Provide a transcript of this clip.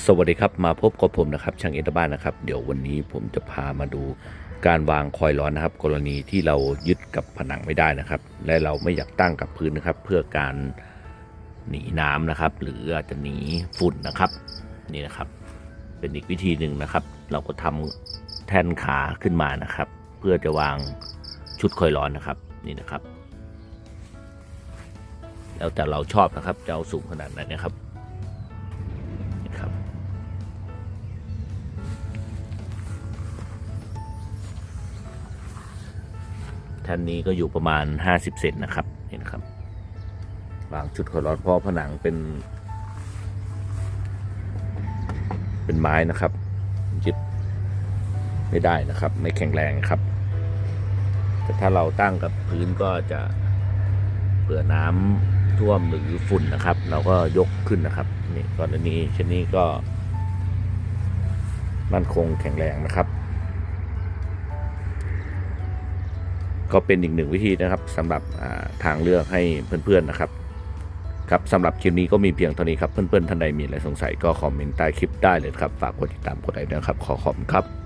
สวัสดีครับมาพบกับผมนะครับช่างเอ็นตบ้านนะครับ เดี๋ยววันนี้ผมจะพามาดูการวางคอยร้อนนะครับ กรณีที่เรายึดกับผนังไม่ได้นะครับ และเราไม่อยากตั้งกับพื้นนะครับ เพื่อการหนีน้ำนะครับ หรืออาจจะหนีฝุ่นนะครับนี่นะครับ เป็นอีกวิธีหนึ่งนะครับ เราก็ทำแท่นขาขึ้นมานะครับ เพื่อจะวางชุดคอยร้อนนะครับนี่นะครับ แล้วแต่เราชอบนะครับจะเอาสูงขนาดไหนนะครับ ท่านนี้ก็อยู่ประมาณ 50 เซนนะครับเห็นครับวางชุดคอยร้อนเพราะผนังเป็น เป็นไม้นะครับยึดไม่ได้นะครับ ไม่แข็งแรงครับ แต่ถ้าเราตั้งกับพื้นก็จะเผื่อน้ำท่วมหรือฝุ่นนะครับ เราก็ยกขึ้นนะครับนี่กรณีเช่นนี้ก็ มั่นคงแข็งแรงนะครับ ก็เป็นอีกหนึ่งวิธีนะครับสำหรับทางเลือกให้เพื่อนๆนะครับครับสำหรับคลิปนี้ก็มีเพียงเท่านี้ครับเพื่อนๆท่านใดมีอะไรสงสัยก็คอมเมนต์ใต้คลิปได้เลยครับฝากกดติดตามกดไลค์ด้วยนะครับขอขอบคุณครับ